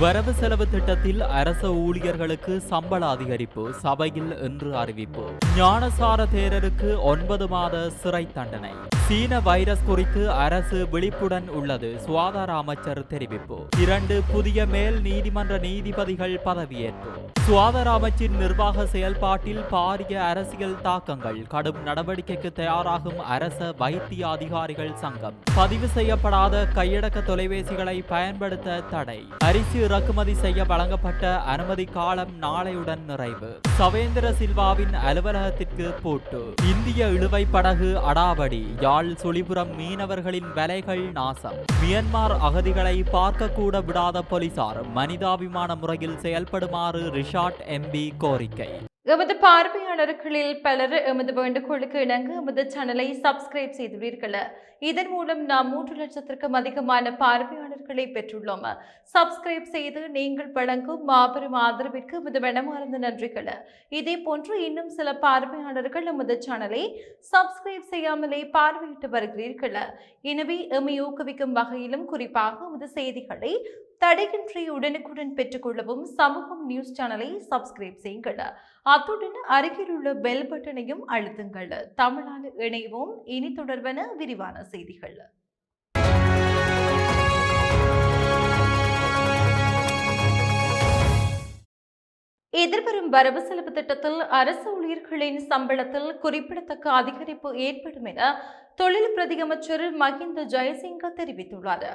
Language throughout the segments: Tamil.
வரவு செலவு திட்டத்தில் அரச ஊழியர்களுக்கு சம்பள அதிகரிப்பு சபையில் இன்று அறிவிப்பு. ஞானசார தேரருக்கு ஒன்பது மாத சிறை தண்டனை. சீன வைரஸ் குறித்து அரசு விழிப்புடன் உள்ளது சுகாதார அமைச்சர் தெரிவிப்பு. இரண்டு புதிய மேல் நீதிமன்ற நீதிபதிகள் பதவியேற்பு. சுகாதார அமைச்சின் நிர்வாக செயல்பாட்டில் பாரிய அரசியல் தாக்கங்கள் கடும் நடவடிக்கைக்கு தயாராகும் அரச வைத்திய அதிகாரிகள் சங்கம். பதிவு செய்யப்படாத கையடக்க தொலைபேசிகளை பயன்படுத்த தடை. அரிசி இறக்குமதி செய்ய வழங்கப்பட்ட அனுமதி காலம் நாளையுடன் நிறைவு. சவேந்திர சில்வாவின் அலுவலகத்திற்கு பூட்டு. இந்திய இழுவை படகு அடாவடி யாழ் சுழிபுரம் மீனவர்களின் வலைகள் நாசம். மியன்மார் அகதிகளை பார்க்க கூட விடாத போலீசார் மனிதாபிமான முறையில் செயல்படுமாறு ரிஷாட் எம்பி கோரிக்கை. எமது பார்வையாளர்களில் பலர் எமது வேண்டுகோளுக்கு இணங்க எமது சேனலை சப்ஸ்கிரைப் செய்துள்ளீர்கள். இதன் மூலம் நாம் மூன்று லட்சத்திற்கும் அதிகமான பார்வையாளர்களை பெற்றுள்ளோம். சப்ஸ்கிரைப் செய்து நீங்கள் வழங்கும் மாபெரும் ஆதரவிற்கு எமது மனமார்ந்த நன்றிகள். இதே போன்று இன்னும் சில பார்வையாளர்கள் எமது சேனலை சப்ஸ்கிரைப் செய்யாமலே பார்வையிட்டு வருகிறீர்கள். எனவே எம்மை ஊக்குவிக்கும் வகையிலும் குறிப்பாக எமது செய்திகளை தடையின்றி உடனுக்குடன் பெற்றுக்கொள்ளவும் சமூகம் நியூஸ் சேனலை சப்ஸ்கிரைப் செய்யுங்கள். அத்துடன் அருகில் உள்ள பெல் பட்டனையும் அழுத்துங்கள். தமிழால் இணைவோம். இனி தொடர்பென விரிவான செய்திகள். எதிர்வரும் வரவு செலவு திட்டத்தில் அரசு ஊழியர்களின் சம்பளத்தில் குறிப்பிடத்தக்க அதிகரிப்பு ஏற்படும் என தொழில் பிரதியமைச்சர் மஹிந்த ஜெயசிங்க தெரிவித்துள்ளார்.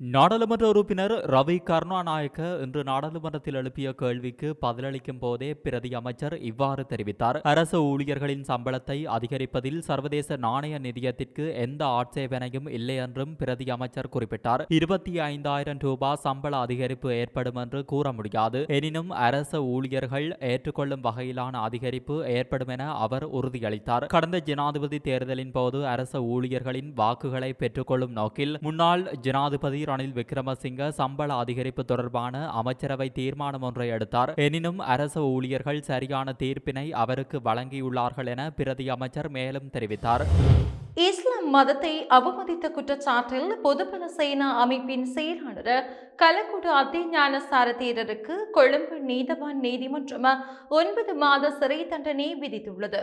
நாடாளுமன்ற உறுப்பினர் ரவி கருணாநாயக்க இன்று நாடாளுமன்றத்தில் எழுப்பிய கேள்விக்கு பதிலளிக்கும் போதே பிரதி அமைச்சர் இவ்வாறு தெரிவித்தார். அரசு ஊழியர்களின் சம்பளத்தை அதிகரிப்பதில் சர்வதேச நாணய நிதியத்திற்கு எந்த ஆட்சேபனையும் இல்லை என்றும் பிரதி அமைச்சர் குறிப்பிட்டார். இருபத்தி ஐந்தாயிரம் ரூபாய் சம்பள அதிகரிப்பு ஏற்படும் என்று கூற முடியாது. எனினும் அரச ஊழியர்கள் ஏற்றுக்கொள்ளும் வகையிலான அதிகரிப்பு ஏற்படும் என அவர் உறுதியளித்தார். கடந்த ஜனாதிபதி தேர்தலின் போது அரச ஊழியர்களின் வாக்குகளை பெற்றுக்கொள்ளும் நோக்கில் முன்னாள் ஜனாதிபதி ரணில் விக்ரமசிங்க சம்பள அதிகரிப்பு தொடர்பான அமைச்சரவை தீர்மானம் ஒன்றை எடுத்தார். எனினும் அரச ஊழியர்கள் சரியான தீர்ப்பினை அவருக்கு வழங்கியுள்ளார்கள் என பிரதி அமைச்சர் மேலும் தெரிவித்தார். இஸ்லாம் மதத்தை அவமதித்த குற்றச்சாட்டில் பொதுபல சேனா அமைப்பின் செயலாளர் கலக்குடு அத்திஞான சாரதீரருக்கு கொழும்பு நீதவான் நீதிமன்றம் ஒன்பது மாத சிறை தண்டனை விதித்துள்ளது.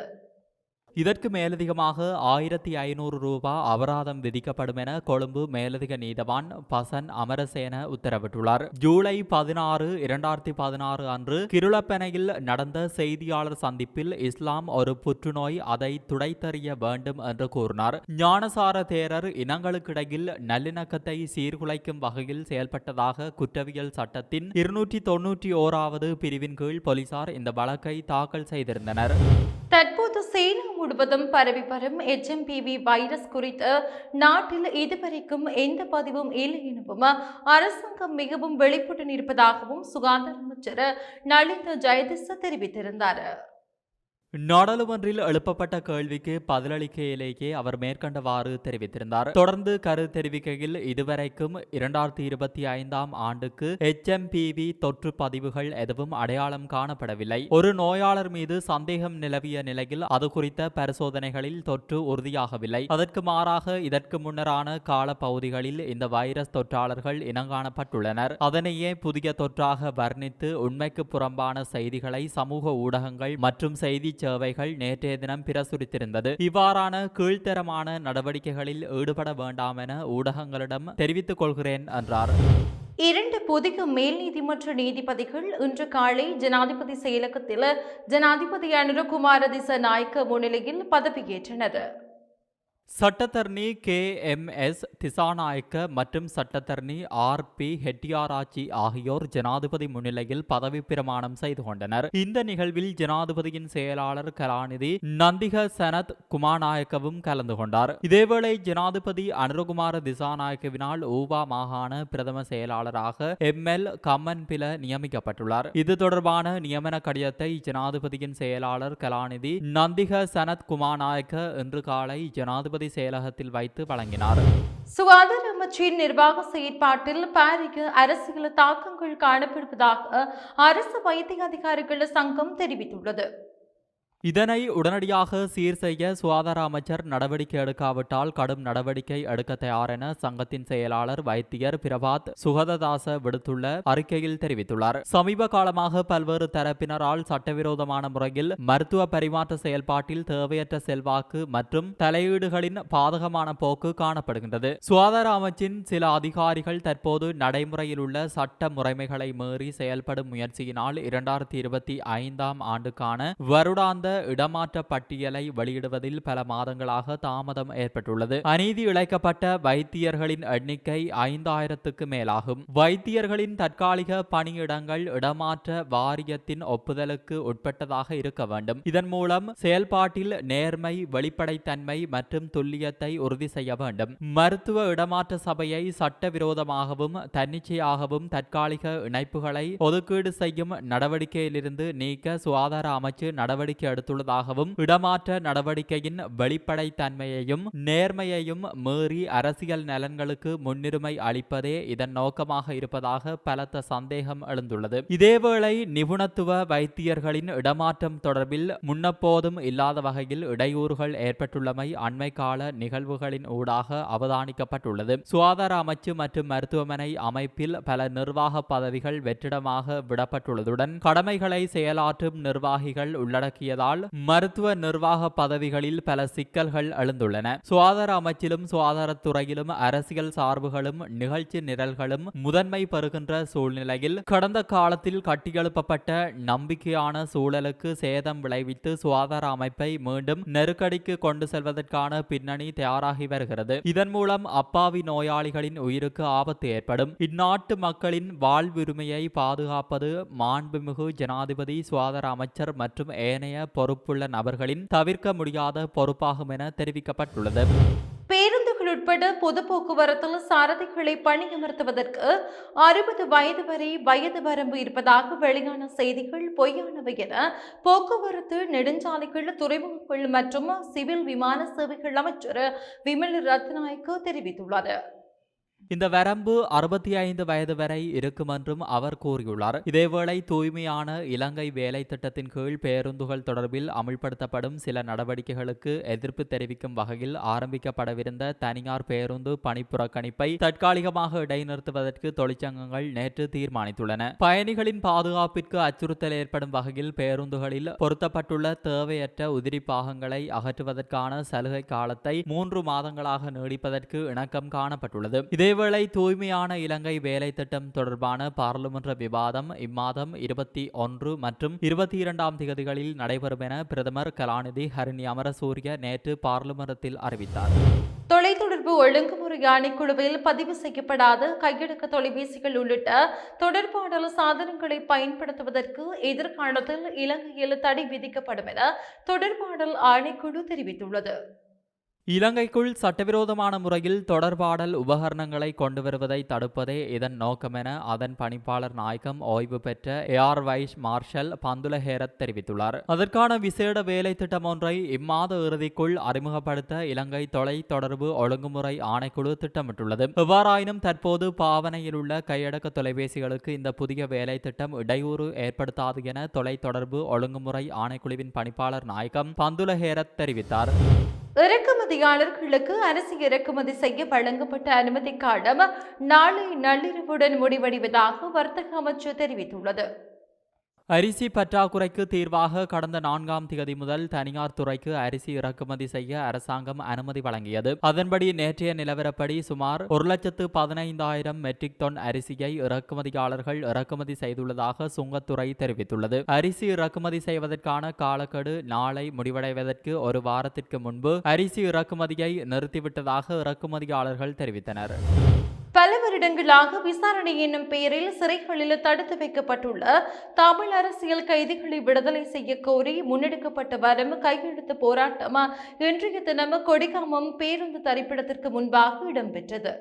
இதற்கு மேலதிகமாக ஆயிரத்தி ஐநூறு ரூபாய் அபராதம் விதிக்கப்படும் என கொழும்பு மேலதிக நீதவான் பசன் அமரசேன உத்தரவிட்டுள்ளார். ஜூலை பதினாறு இரண்டாயிரத்தி பதினாறு அன்று கிருளப்பெனையில் நடந்த செய்தியாளர் சந்திப்பில் இஸ்லாம் ஒரு புற்றுநோய் அதை துடைத்தறிய வேண்டும் என்று கூறினார். ஞானசார தேரர் இனங்களுக்கிடையில் நல்லிணக்கத்தை சீர்குலைக்கும் வகையில் செயல்பட்டதாக குற்றவியல் சட்டத்தின் இருநூற்றி தொன்னூற்றி ஓராவது பிரிவின் கீழ் போலீசார் இந்த வழக்கை தாக்கல் செய்திருந்தனர். தற்போது சீனா முழுவதும் பரவி வரும் எச்எம்பிவி வைரஸ் குறித்து நாட்டில் இதுவரைக்கும் எந்த பதிவும் இல்லை எனவும் அரசாங்கம் மிகவும் வெளிப்பட்டுடன் இருப்பதாகவும் சுகாதார அமைச்சர் நளிந்த ஜெயதிச தெரிவித்திருந்தார். நாடாளுமன்றில் எழுப்பப்பட்ட கேள்விக்கு பதிலளிக்கையிலேயே அவர் மேற்கண்டவாறு தெரிவித்திருந்தார். தொடர்ந்து கரு தெரிவிக்கையில் இதுவரைக்கும் இரண்டாயிரத்தி இருபத்தி ஐந்தாம் ஆண்டுக்கு எச்எம்பிவி தொற்று பதிவுகள் எதுவும் அடையாளம் காணப்படவில்லை. ஒரு நோயாளர் மீது சந்தேகம் நிலவிய நிலையில் அது குறித்த பரிசோதனைகளில் தொற்று உறுதியாகவில்லை. அதற்கு மாறாக இதற்கு முன்னரான கால பகுதிகளில் இந்த வைரஸ் தொற்றாளர்கள் இனங்காணப்பட்டுள்ளனர். அதனையே புதிய தொற்றாக வர்ணித்து உண்மைக்கு புறம்பான செய்திகளை சமூக ஊடகங்கள் மற்றும் செய்தி சேவைகள் நேற்றைய தினம் பிரசுரித்திருந்தது. இவ்வாறான கீழ்த்தரமான நடவடிக்கைகளில் ஈடுபட வேண்டாம் என ஊடகங்களிடம் தெரிவித்துக் கொள்கிறேன் என்றார். இரண்டு புதிய மேல் நீதிமன்ற நீதிபதிகள் இன்று காலை ஜனாதிபதி செயலகத்தில் ஜனாதிபதி அனுரகுமார திசநாயக்க முன்னிலையில் பதவியேற்றனர். சட்டத்தரணி கே எம் எஸ் திசாநாயக்க மற்றும் சட்டத்தரணி ஆர் பி ஹெட்டியாராச்சி ஆகியோர் ஜனாதிபதி முன்னிலையில் பதவி பிரமாணம் செய்து கொண்டனர். இந்த நிகழ்வில் ஜனாதிபதியின் செயலாளர் கலாநிதி நந்திக சனத் குமாநாயக்கவும் கலந்து கொண்டார். இதேவேளை ஜனாதிபதி அனுரகுமார திசாநாயக்கவினால் ஊபா மாகாண பிரதம செயலாளராக எம் எல் கம்மன்பில நியமிக்கப்பட்டுள்ளார். இது தொடர்பான நியமன கடிதத்தை ஜனாதிபதியின் செயலாளர் கலாநிதி நந்திக சனத் குமாநாயக்க இன்று காலை ஜனாதிபதி ஜனாதிபதி செயலகத்தில் வைத்து வழங்கினார். சுகாதார அமைச்சின் நிர்வாக செயற்பாட்டில் பாரிய அரசியல் தாக்கங்கள் காணப்படுவதாக அரசு வைத்திய அதிகாரிகள் சங்கம் தெரிவித்துள்ளது. இதனை உடனடியாக சீர் செய்ய சுகாதார அமைச்சர் நடவடிக்கை எடுக்காவிட்டால் கடும் நடவடிக்கை எடுக்க தயார் என சங்கத்தின் செயலாளர் வைத்தியர் பிரபாத் சுகததாச விடுத்துள்ள அறிக்கையில் தெரிவித்துள்ளார். சமீப காலமாக பல்வேறு தரப்பினரால் சட்டவிரோதமான முறையில் மருத்துவ பரிமாற்ற செயல்பாட்டில் தேவையற்ற செல்வாக்கு மற்றும் தலையீடுகளின் பாதகமான போக்கு காணப்படுகின்றது. சுகாதார அமைச்சின் சில அதிகாரிகள் தற்போது நடைமுறையில் உள்ள சட்ட முறைமைகளை மீறி செயல்படும் முயற்சியினால் இரண்டாயிரத்தி இருபத்தி ஐந்தாம் ஆண்டுக்கான வருடாந்த இடமாற்ற பட்டியலை வெளியிடுவதில் பல மாதங்களாக தாமதம் ஏற்பட்டுள்ளது. அநீதி இழைக்கப்பட்ட வைத்தியர்களின் எண்ணிக்கை ஐந்தாயிரத்துக்கு மேலாகும். வைத்தியர்களின் தற்காலிக பணியிடங்கள் இடமாற்ற வாரியத்தின் ஒப்புதலுக்கு உட்பட்டதாக இருக்க வேண்டும். இதன் மூலம் செயல்பாட்டில் நேர்மை வெளிப்படைத்தன்மை மற்றும் துல்லியத்தை உறுதி செய்ய வேண்டும். மருத்துவ இடமாற்ற சபையை சட்டவிரோதமாகவும் தன்னிச்சையாகவும் தற்காலிக இணைப்புகளை ஒதுக்கீடு செய்யும் நடவடிக்கையிலிருந்து நீக்க சுகாதார அமைச்சு நடவடிக்கை எடுத்துள்ளதாகவும் இடமாற்ற நடவடிக்கையின் வெளிப்படைத்தன்மையையும் நேர்மையையும் மீறி அரசியல் நலன்களுக்கு முன்னுரிமை அளிப்பதே இதன் நோக்கமாக இருப்பதாக பலத்த சந்தேகம் எழுந்துள்ளது. இதேவேளை நிபுணத்துவ வைத்தியர்களின் இடமாற்றம் தொடர்பில் முன்னப்போதும் இல்லாத வகையில் இடையூறுகள் ஏற்பட்டுள்ளமை அண்மை கால நிகழ்வுகளின் ஊடாக அவதானிக்கப்பட்டுள்ளது. சுகாதார அமைச்சு மற்றும் மருத்துவமனை அமைப்பில் பல நிர்வாக பதவிகள் வெற்றிடமாக விடப்பட்டுள்ளதுடன் கடமைகளை செயலாற்றும் நிர்வாகிகள் உள்ளடக்கியதால் மருத்துவ நிர்வாக பதவிகளில் பல சிக்கல்கள் எழுந்துள்ளன. சுகாதார அமைச்சிலும் சுகாதாரத்துறையிலும் அரசியல் சார்புகளும் நிகழ்ச்சி நிரல்களும் முதன்மை பெறுகின்ற சூழ்நிலையில் கடந்த காலத்தில் கட்டியெழுப்பப்பட்ட நம்பிக்கையான சூழலுக்கு சேதம் விளைவித்து சுகாதார அமைப்பை மீண்டும் நெருக்கடிக்கு கொண்டு செல்வதற்கான பின்னணி தயாராகி வருகிறது. இதன் மூலம் அப்பாவி நோயாளிகளின் உயிருக்கு ஆபத்து ஏற்படும். இந்நாட்டு மக்களின் வாழ்வுரிமையை பாதுகாப்பது மாண்புமிகு ஜனாதிபதி சுகாதார அமைச்சர் மற்றும் ஏனைய பொறுப்புள்ள நபர்களின் தவிர்க்க முடியாத பொறுப்பாகும் என தெரிவிக்கப்பட்டுள்ளது. பேருந்துகள் உட்பட பொது போக்குவரத்தில் சாரதிகளை பணியமர்த்துவதற்கு அறுபது வயது வரை வயது வரம்பு இருப்பதாக வெளியான செய்திகள் பொய்யானவை என போக்குவரத்து நெடுஞ்சாலைகள் துறைமுகங்கள் மற்றும் சிவில் விமான சேவைகள் அமைச்சர் விமல் ரத்நாயக்கு தெரிவித்துள்ளார் இந்த வரம்பு அறுபத்தி ஐந்து வயது வரை இருக்கும் என்றும் அவர் கூறியுள்ளார். இதேவேளை தூய்மையான இலங்கை வேலை திட்டத்தின் கீழ் பேருந்துகள் தொடர்பில் அமுல்படுத்தப்படும் சில நடவடிக்கைகளுக்கு எதிர்ப்பு தெரிவிக்கும் வகையில் ஆரம்பிக்கப்படவிருந்த தனியார் பேருந்து பணிப்புறக்கணிப்பை தற்காலிகமாக இடைநிறுத்துவதற்கு தொழிற்சங்கங்கள் நேற்று தீர்மானித்துள்ளன. பயணிகளின் பாதுகாப்பிற்கு அச்சுறுத்தல் ஏற்படும் வகையில் பேருந்துகளில் பொருத்தப்பட்டுள்ள தேவையற்ற உதிரி பாகங்களை அகற்றுவதற்கான சலுகை காலத்தை மூன்று மாதங்களாக நீடிப்பதற்கு இணக்கம் காணப்பட்டுள்ளது. இதே இதேவேளை தூய்மையான இலங்கை வேலை திட்டம் தொடர்பான பாராளுமன்ற விவாதம் இம்மாதம் இருபத்தி ஒன்று மற்றும் இருபத்தி இரண்டாம் தேதிகளில் நடைபெறும் என பிரதமர் கலாநிதி ஹரிணி அமரசூரிய நேற்று பாராளுமன்றத்தில் அறிவித்தார். தொலைத்தொடர்பு ஒழுங்குமுறை அணிக்குழுவில் பதிவு செய்யப்படாத கையடக்க தொலைபேசிகள் உள்ளிட்ட தொடர்பாடல் சாதனங்களை பயன்படுத்துவதற்கு எதிர்காலத்தில் இலங்கையில் தடை விதிக்கப்படும் என தொடர்பாடல் ஆணைக்குழு தெரிவித்துள்ளது. இலங்கைக்குள் சட்டவிரோதமான முறையில் தொடர்பாடல் உபகரணங்களை கொண்டு வருவதை தடுப்பதே இதன் நோக்கமென அதன் பணிப்பாளர் நாயகம் ஓய்வு பெற்ற air vice marshal Bandula Herath தெரிவித்துள்ளார். அதற்கான விசேட வேலை திட்டம் ஒன்றை இம்மாத இறுதிக்குள் அறிமுகப்படுத்த இலங்கை தொலை தொடர்பு ஒழுங்குமுறை ஆணைக்குழு திட்டமிட்டுள்ளது. எவ்வாறாயினும் தற்போது பாவனையில் உள்ள கையடக்க தொலைபேசிகளுக்கு இந்த புதிய வேலை திட்டம் இடையூறு ஏற்படுத்தாது என தொலை தொடர்பு ஒழுங்குமுறை ஆணைக்குழுவின் பணிப்பாளர் நாயகம் பந்துல ஹேரத் தெரிவித்தார். இறக்குமதியாளர்களுக்கு அரிசி இறக்குமதி செய்ய வழங்கப்பட்ட அனுமதி காலம் நாளை நள்ளிரவுடன் முடிவடைவதாக வர்த்தக அமைச்சு தெரிவித்துள்ளது. அரிசி பற்றாக்குறைக்கு தீர்வாக கடந்த நான்காம் திகதி முதல் தனியார் துறைக்கு அரிசி இறக்குமதி செய்ய அரசாங்கம் அனுமதி வழங்கியது. அதன்படி நேற்றைய நிலவரப்படி சுமார் ஒரு லட்சத்து பதினைந்தாயிரம் மெட்ரிக் டன் அரிசியை இறக்குமதியாளர்கள் இறக்குமதி செய்துள்ளதாக சுங்கத்துறை தெரிவித்துள்ளது. அரிசி இறக்குமதி செய்வதற்கான காலக்கெடு நாளை முடிவடைவதற்கு ஒரு வாரத்திற்கு முன்பு அரிசி இறக்குமதியை நிறுத்திவிட்டதாக இறக்குமதியாளர்கள் தெரிவித்தனர். பல வருடங்களாக விசாரணை என்னும் பெயரில் சிறைகளில் தடுத்து வைக்கப்பட்டுள்ள தமிழ் அரசியல் கைதிகளை விடுதலை செய்ய கோரி முன்னெடுக்கப்பட்ட வரும் கையெழுத்து போராட்டம்? இன்றைய தினம் கொடிகாமம் பேருந்து தரிப்பிடத்திற்கு முன்பாக இடம்பெற்றது.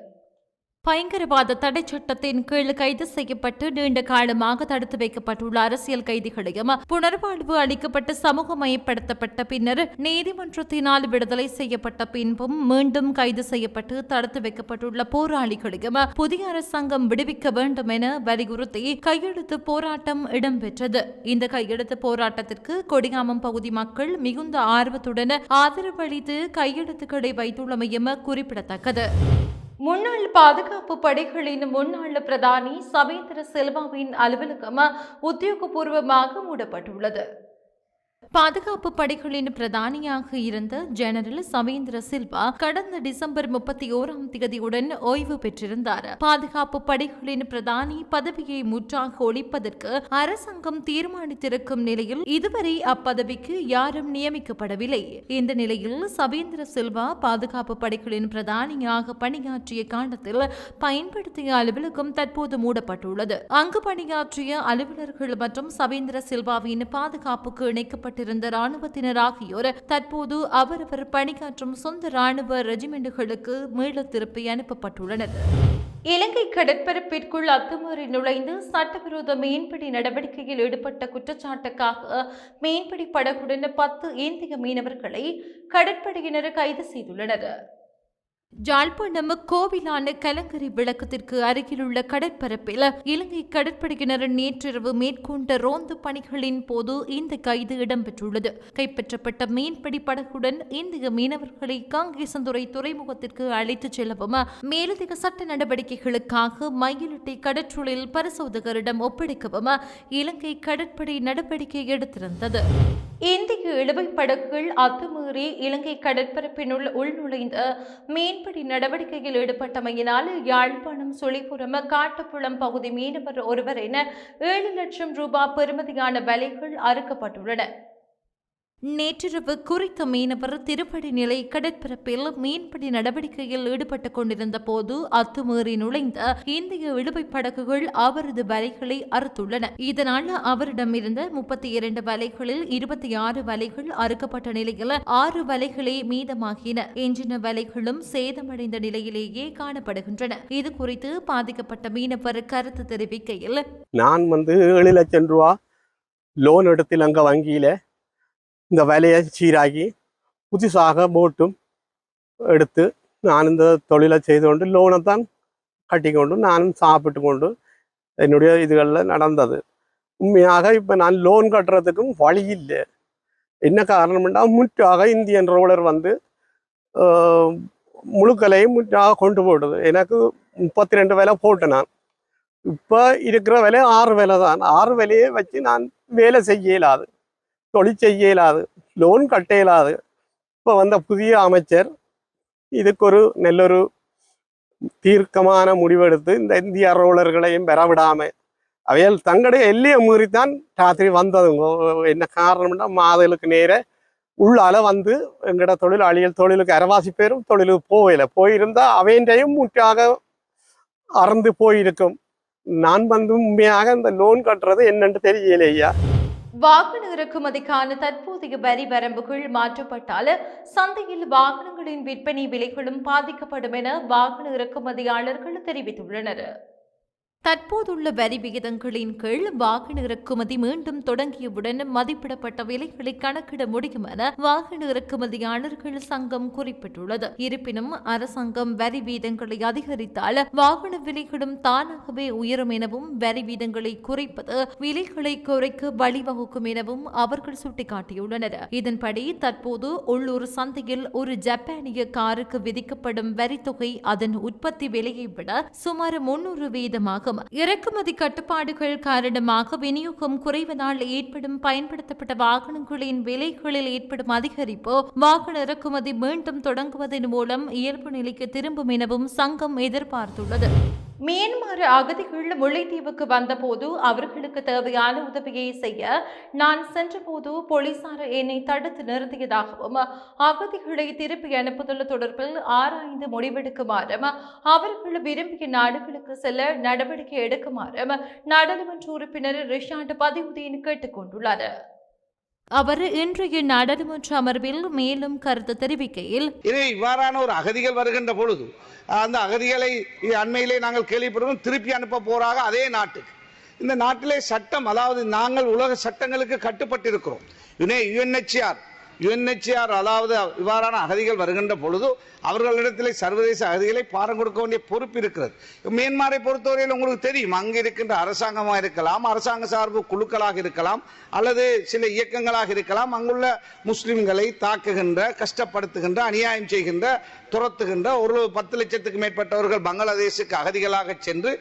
பயங்கரவாத தடை சட்டத்தின் கீழ் கைது செய்யப்பட்டு நீண்ட காலமாக தடுத்து வைக்கப்பட்டுள்ள அரசியல் கைதிகளையும் புனர்வாழ்வு அளிக்கப்பட்டு சமூகமயப்படுத்தப்பட்ட பின்னர் நீதிமன்றத்தினால் விடுதலை செய்யப்பட்ட பின்பும் மீண்டும் கைது செய்யப்பட்டு தடுத்து வைக்கப்பட்டுள்ள போராளிகளையும் புதிய அரசாங்கம் விடுவிக்க வேண்டும் என வலியுறுத்தி கையெழுத்து போராட்டம் இடம்பெற்றது. இந்த கையெழுத்து போராட்டத்திற்கு கொடிகாமம் பகுதி மக்கள் மிகுந்த ஆர்வத்துடன் ஆதரவு அளித்து கையெழுத்துக்களை வைத்துள்ளமையும் குறிப்பிடத்தக்கது. முன்னாள் பாதுகாப்பு படைகளின் முன்னாள் பிரதானி சவேந்திர செல்வாவின் அலுவலகம் உத்தியோகபூர்வமாக மூடப்பட்டுள்ளது. பாதுகாப்பு படைகளின் பிரதானியாக இருந்த ஜெனரல் சமேந்திர சில்வா கடந்த டிசம்பர் முப்பத்தி ஓராம் தேதியுடன் ஓய்வு பெற்றிருந்தார். பாதுகாப்பு படைகளின் பிரதானி பதவியை முற்றாக ஒழிப்பதற்கு அரசாங்கம் தீர்மானித்திருக்கும் நிலையில் இதுவரை அப்பதவிக்கு யாரும் நியமிக்கப்படவில்லை. இந்த நிலையில் சமேந்திர சில்வா பாதுகாப்பு படைகளின் பிரதானியாக பணியாற்றிய காலத்தில் பயன்படுத்திய அலுவலகம் தற்போது மூடப்பட்டுள்ளது. அங்கு பணியாற்றிய அலுவலர்கள் மற்றும் சவேந்திர சில்வாவின் பாதுகாப்புக்கு இணைக்கப்பட்ட ஈடுபட்டிருந்த ராணுவத்தினர் ஆகியோர் தற்போது அவரவர் பணியாற்றும் சொந்த ராணுவ ரெஜிமெண்டுகளுக்கு மீள திருப்பி அனுப்பப்பட்டுள்ளனர். இலங்கை கடற்பரப்பிற்குள் அத்துமீறி நுழைந்து சட்டவிரோத மீன்பிடி நடவடிக்கையில் ஈடுபட்ட குற்றச்சாட்டுக்காக மீன்பிடி படகுடன் பத்து இந்திய மீனவர்களை கடற்படையினர் கைது செய்துள்ளனர். ஜாழ்ப்பாணம் கோவிலான கலங்கரை விளக்கத்திற்கு அருகிலுள்ள கடற்பரப்பில் இலங்கை கடற்படையினர் நேற்றிரவு மேற்கொண்ட ரோந்து பணிகளின் போது இந்த கைது இடம்பெற்றுள்ளது. கைப்பற்றப்பட்ட மீன்பிடி படகுடன் இந்திய மீனவர்களை காங்கேசந்துறை துறைமுகத்திற்கு அழைத்துச் செல்லவும் மேலதிக சட்ட நடவடிக்கைகளுக்காக மயிலிட்டை கடற்றொழில் பரிசோதகரிடம் ஒப்படைக்கவும் இலங்கை கடற்படை நடவடிக்கை எடுத்திருந்தது. இந்திய இழுவை படகுகள் அத்துமீறி இலங்கை கடற்பரப்பினுள் உள்நுழைந்த மீன்பிடி நடவடிக்கையில் ஈடுபட்டமையினால் யாழ்ப்பாணம் சுழிபுரம் காட்டுப்புளம் பகுதி மீனவர் என ஏழு லட்சம் ரூபாய் பெறுமதியான வலைகள் அறுக்கப்பட்டுள்ளன. நேற்றிரவு குறித்த மீனவர் திருப்படி நிலை கடற்பரப்பில் மீன்பிடி நடவடிக்கையில் ஈடுபட்டுக் கொண்டிருந்த போது அத்துமீறி நுழைந்த இந்திய இழுவை படகுகள் அவரது வலைகளை அறுத்துள்ளன. இதனால் அவரிடமிருந்த முப்பத்தி இரண்டு வலைகளில் இருபத்தி ஆறு வலைகள் அறுக்கப்பட்ட நிலையில் ஆறு வலைகளே மீதமாகின. எஞ்சின வலைகளும் சேதமடைந்த நிலையிலேயே காணப்படுகின்றன. இது குறித்து பாதிக்கப்பட்ட மீனவர் கருத்து தெரிவிக்கையில் நான் வந்து ஏழு லட்சம் ரூபா லோன் எடுத்து அங்க வங்கியில இந்த வேலையை சீராகி புதுசாக போட்டும் எடுத்து நான் இந்த தொழிலை செய்து கொண்டு லோனை தான் கட்டிக்கொண்டு நானும் சாப்பிட்டு கொண்டு என்னுடைய இதுகளில் நடந்தது. உண்மையாக இப்போ நான் லோன் கட்டுறதுக்கும் வழி இல்லை. என்ன காரணம்னா முற்றாக இந்தியன் ரோலர் வந்து முழுக்கலையும் முற்றாக கொண்டு போடுது எனக்கு முப்பத்தி ரெண்டு வேலை போட்டேன் நான். இப்போ இருக்கிற விலை ஆறு விலை தான் ஆறு விலையை வச்சு நான் வேலை செய்ய இயலாது தொழில் செய்ய இயலாது லோன் கட்ட இயலாது. இப்போ வந்த புதிய அமைச்சர் இதுக்கு ஒரு நல்லொரு தீர்க்கமான முடிவெடுத்து இந்த இந்திய ரோலர்களையும் பெறவிடாமல் அவையால் தங்களுடைய எல்லையை மீறித்தான் ராத்திரி வந்ததுங்க என்ன காரணம்னா மாதலுக்கு நேர உள்ளால வந்து எங்கட தொழிலாளிகள் தொழிலுக்கு அரவாசி பேரும் தொழிலுக்கு போகல. போயிருந்தா அவையண்டையும் முற்றாக அறந்து போயிருக்கும். நான் வந்து உண்மையாக இந்த லோன் கட்டுறது என்னன்னு தெரியலையா வாகன இறக்குமதிக்கான தற்போதைய வரி வரம்புகள் மாற்றப்பட்டால் சந்தையில் வாகனங்களின் விற்பனை விலைகளும் பாதிக்கப்படும் என வாகன இறக்குமதியாளர்கள் தெரிவித்துள்ளனர். தற்போதுள்ள வரி விகிதங்களின் கீழ் வாகன இறக்குமதி மீண்டும் தொடங்கியவுடன் மதிப்பிடப்பட்ட விலைகளை கணக்கிட முடியும் என வாகன இறக்குமதியாளர்கள் சங்கம் குறிப்பிட்டுள்ளது. இருப்பினும் அரசாங்கம் வரி வீதங்களை அதிகரித்தால் வாகன விலைகளும் தானாகவே உயரும் எனவும் வரி வீதங்களை குறைப்பது விலைகளை குறைக்க வழிவகுக்கும் எனவும் அவர்கள் சுட்டிக்காட்டியுள்ளனர். இதன்படி தற்போது உள்ளூர் சந்தையில் ஒரு ஜப்பானிய காருக்கு விதிக்கப்படும் வரித்தொகை அதன் உற்பத்தி விலையை விட சுமார் முன்னூறு வீதமாகும். இறக்குமதி கட்டுப்பாடுகள் காரணமாக விநியோகம் குறைவதால் ஏற்படும் பயன்படுத்தப்பட்ட வாகனங்களின் விலைகளில் ஏற்படும் அதிகரிப்பு வாகன இறக்குமதி மீண்டும் தொடங்குவதன் மூலம் இயல்பு நிலைக்கு திரும்பும் எனவும் சங்கம் எதிர்பார்த்துள்ளது. மியான்மர் அகதிகள் முல்லைத்தீவுக்கு வந்தபோது அவர்களுக்கு தேவையான உதவியை செய்ய நான் சென்றபோது போலீசார் என்னை தடுத்து நிறுத்தியதாகவும் அகதிகளை திருப்பி அனுப்புதல் தொடர்பில் ஆராய்ந்து முடிவெடுக்குமாறும் அவர்கள் விரும்பிய நாடுகளுக்கு செல்ல நடவடிக்கை எடுக்குமாறும் நாடாளுமன்ற உறுப்பினர் ரிஷாட் பதிவுதீன் கேட்டுக்கொண்டுள்ளார். அவர் இன்றைய நாடாளுமன்ற அமர்வில் மேலும் கருத்து தெரிவிக்கையில் இது இவ்வாறான ஒரு அகதிகள் வருகின்ற பொழுது அந்த அகதிகளை அண்மையிலே நாங்கள் கேள்விப்படுவோம் திருப்பி அனுப்ப போறாக அதே நாட்டுக்கு. இந்த நாட்டிலே சட்டம் அதாவது நாங்கள் உலக சட்டங்களுக்கு கட்டுப்பட்டிருக்கிறோம். யுஎன்ஹெச்ஆர் யுஎன்ஹெச்ஆர் அதாவது இவ்வாறான அகதிகள் வருகின்ற பொழுது அவர்களிடத்திலே சர்வதேச அகதிகளை பாரம் கொடுக்க வேண்டிய பொறுப்பு இருக்கிறது. மியான்மரை பொறுத்தவரையில் உங்களுக்கு தெரியும் அங்கு இருக்கின்ற அரசாங்கமாக இருக்கலாம் அரசாங்க சார்பு குழுக்களாக இருக்கலாம் அல்லது சில இயக்கங்களாக இருக்கலாம் அங்குள்ள முஸ்லிம்களை தாக்குகின்ற கஷ்டப்படுத்துகின்ற அநியாயம் செய்கின்ற துரத்துகின்ற ஒரு பத்து லட்சத்துக்கு மேற்பட்டவர்கள் பங்களாதேஷுக்கு அகதிகளாக சென்று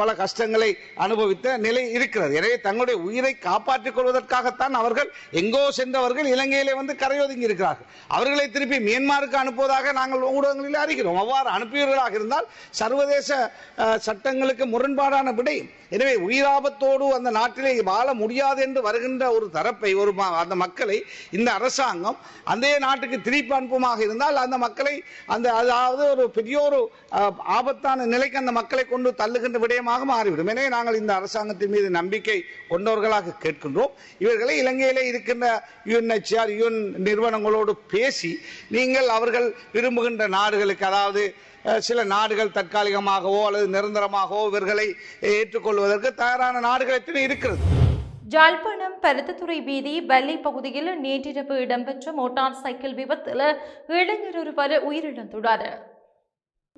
பல கஷ்டங்களை அனுபவித்த நிலை இருக்கிறது. எனவே தங்களுடைய உயிரை காப்பாற்றிக் கொள்வதற்காகத்தான் அவர்கள் எங்கோ சென்றவர்கள் இலங்கை இலங்கையிலே வந்து கரையொதுங்கி இருக்கிறார்கள். அவர்களை திருப்பி மியான்மருக்கு அனுப்புவதாக நாங்கள் ஊடகங்களில் அறிகிறோம். அவ்வாறு அனுப்பியவர்களாக இருந்தால் சர்வதேச சட்டங்களுக்கு முரண்பாடான விடை. எனவே உயிராபத்தோடு அந்த நாட்டிலே வாழ முடியாது என்று வருகின்ற ஒரு தரப்பை ஒரு அந்த மக்களை இந்த அரசாங்கம் அந்த நாட்டுக்கு திருப்பி அனுப்புமாக இருந்தால் அந்த மக்களை அந்த அதாவது ஒரு பெரிய ஒரு ஆபத்தான நிலைக்கு அந்த மக்களை கொண்டு தள்ளுகின்ற விடயமாக மாறிவிடும். எனவே நாங்கள் இந்த அரசாங்கத்தின் மீது நம்பிக்கை கொண்டவர்களாக கேட்கின்றோம். இவர்களை இலங்கையிலே இருக்கின்ற யுஎன்ஹெச்ஆர் யுஎன் நிறுவனங்களோடு பேசி நீங்கள் அவர்கள் விரும்புகின்ற நாடுகளுக்கு அதாவது சில நாடுகள் தற்காலிகமாகவோ அல்லது நிரந்தரமாகவோ இவர்களை ஏற்றுக்கொள்வதற்கு தயாரான நாடுகள் எத்தனை இருக்கிறது? ஜாழ்ப்பாணம் பருத்தத்துறை வீதி வெள்ளை பகுதியில் நேற்றிரவு இடம்பெற்ற மோட்டார் சைக்கிள் விபத்தில் இளைஞர் ஒருவர் உயிரிழந்துள்ளார்.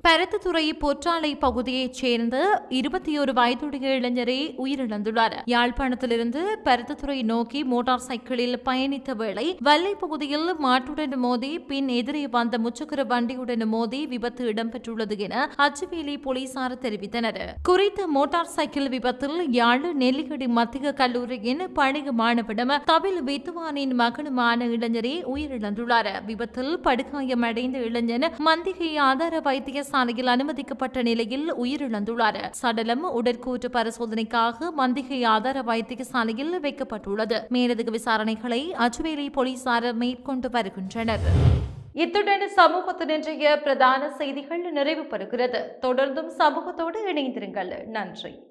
பருத்தத்துறை பொற்றாலை பகுதியைச் சேர்ந்த இருபத்தி ஒரு வயதுடைய இளைஞரே உயிரிழந்துள்ளார். யாழ்ப்பாணத்திலிருந்து பருத்தத்துறை நோக்கி மோட்டார் சைக்கிளில் பயணித்த வேளை வல்லை பகுதியில் மாட்டுடன் மோதி பின் எதிரே வந்த முச்சக்கர வண்டியுடன் மோதி விபத்து இடம்பெற்றுள்ளது என அச்சுவேலி போலீசார் தெரிவித்தனர். குறித்த மோட்டார் சைக்கிள் விபத்தில் யாழ் நெல்லிக்கடி மத்திய கல்லூரியின் பழைய மாணவனும் தவில் வித்துவானின் மகனுமான இளைஞரே உயிரிழந்துள்ளார். விபத்தில் படுகாயமடைந்த இளைஞன் மந்திகை ஆதார வைத்தியசாலையில் அனுமதிக்கப்பட்ட நிலையில் உயிரிழந்துள்ளார். சடலம் உடற்கூற்று பரிசோதனைக்காக மந்திகை ஆதார வைத்தியசாலையில் வைக்கப்பட்டுள்ளது. மேலதிக விசாரணைகளை அச்சுவேலி போலீசார் மேற்கொண்டு வருகின்றனர். இத்துடன் சமூகத்தின் இன்றைய பிரதான செய்திகள் நிறைவு பெறுகிறது தொடர்ந்தும் சமூகத்தோடு இணைந்திருங்கள். நன்றி.